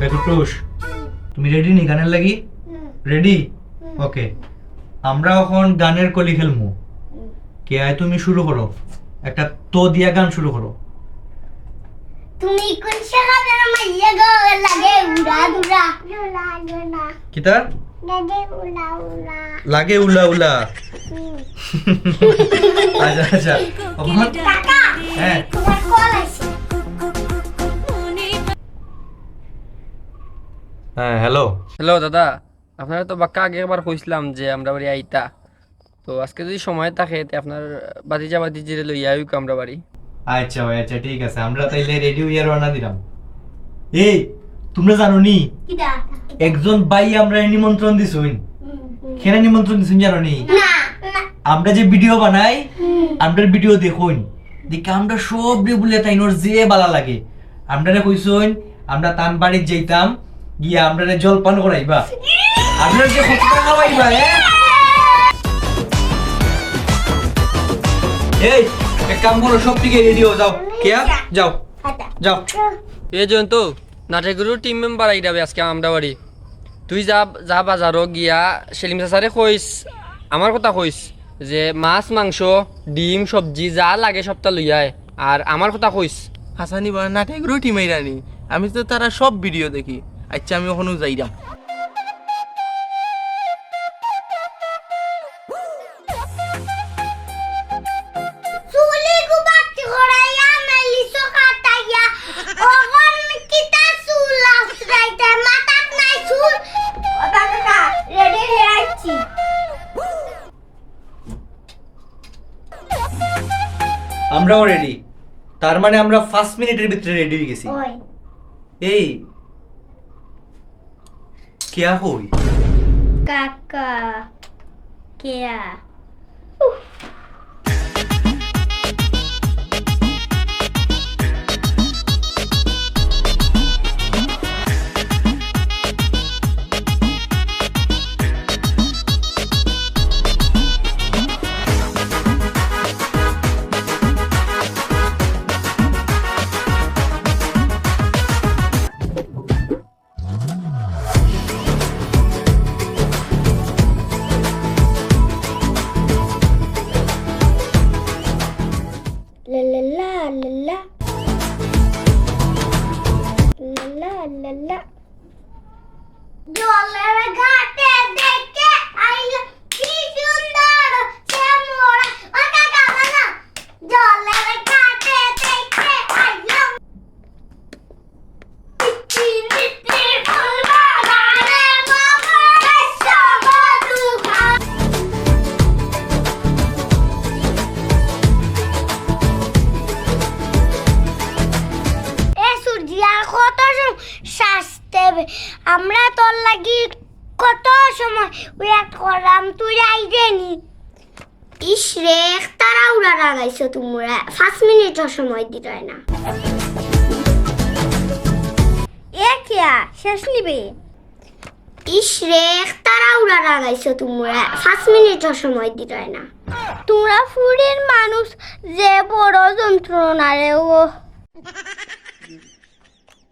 বেকুটুস তুমি রেডি নি গানের লাগি? রেডি ওকে আমরা এখন গানের কলি খেলমু। কে আয় তুমি শুরু করো। একটা তো দিয়া গান শুরু করো। তুমি কোন শাখার মাইয়া গো লাগে? উড়া দুরা কিতা? লাগে উড়া উড়া লাগে উলা উলা। আচ্ছা আচ্ছা। হ্যাঁ। হ্যাঁ হ্যালো হ্যালো দাদা। আপনারা তো বাক্কা আগে একবার কইছিলাম যে আমরা বাড়ি আইতা। তো আজকে যদি সময় থাকে তে আপনার বাতিজা বাতিজিরে লইয়া আইক আমরা বাড়ি। আচ্ছা ভাই আচ্ছা ঠিক আছে। আমরা তাইলে রেডিও ইয়ার রানা দিলাম। এই তোমরা জানো নি? একজন বাই আমরা নিমন্ত্রণ দিছুন। কেন নিমন্ত্রণ দিছুন জানো নি? আমরা যে ভিডিও বানাই আমরা ভিডিও দেখুন। দেখে আমরা সব রে বলে তাইনোর যে বালা লাগে। আমরা কইছুন আমরা তান বাড়ির যাইতাম। গিয়া আমরা জলপান করাইবা। আপনারা যে খাওয়াইবা হ্যাঁ এই এক কাম করো সব দিকে রেডি হয়ে যাও। কেয়া যাও। যাও। তো নাটেগুরুর টিম মেম্বার আই যাবে আজকে আমরা বাড়ি। তুই যা যা বাজারও গিয়া সেলিম চাচারে কইস আমার কথা কইস যে মাছ মাংস ডিম সবজি যা লাগে সবটা লইয়ায় আর আমার কথা কইস। হাসানি বা নাটক রুটি মাইরানি আমি তো তারা সব ভিডিও দেখি। আচ্ছা আমি ওখানেও যাইরাম। আমরাও রেডি তার মানে আমরা ফার্স্ট মিনিটের ভিতরে রেডি হয়ে গেছি। এই কেয়া হই কাকা কেয়া അല്ലല്ല. അല്ലല്ല അല്ലല്ല. ഇത് വളരെ শাস্তে আমরা তোর লাগি কত সময়? ওয়েট করলাম তুই আইজেনি ইস রে তারা উড়া লাগাইছো তোমরা। পাঁচ মিনিটও সময় দিল না। এ কিয়া শেষ নিবে? ইস রে তারা উড়া লাগাইছো তোমরা। পাঁচ মিনিটও সময় দিল না। তোমরা ফুড়ির মানুষ, যে বড় যন্ত্রণা রে ও।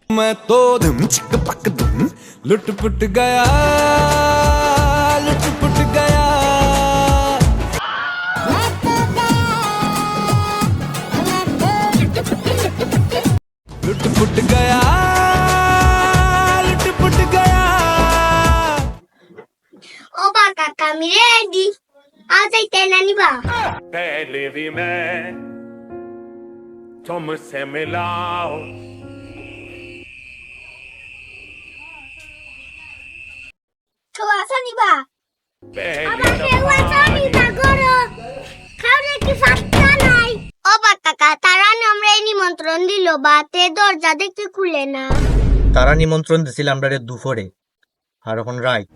मैं तो धम छिक पक धम लुटपुट गया लुटपुट गया। लुटपुट गया लुटपुट गया। ओ बा का मेरे आईडी आ जाइते नानी बा. पहले भी मैं तुमसे मिला অবাক কাকা আমরা নিমন্ত্রণ বা তে দরজা দেখতে খুলে না। তারা নিমন্ত্রণ দিছিল আমরা দুপুরে আর এখন রাইট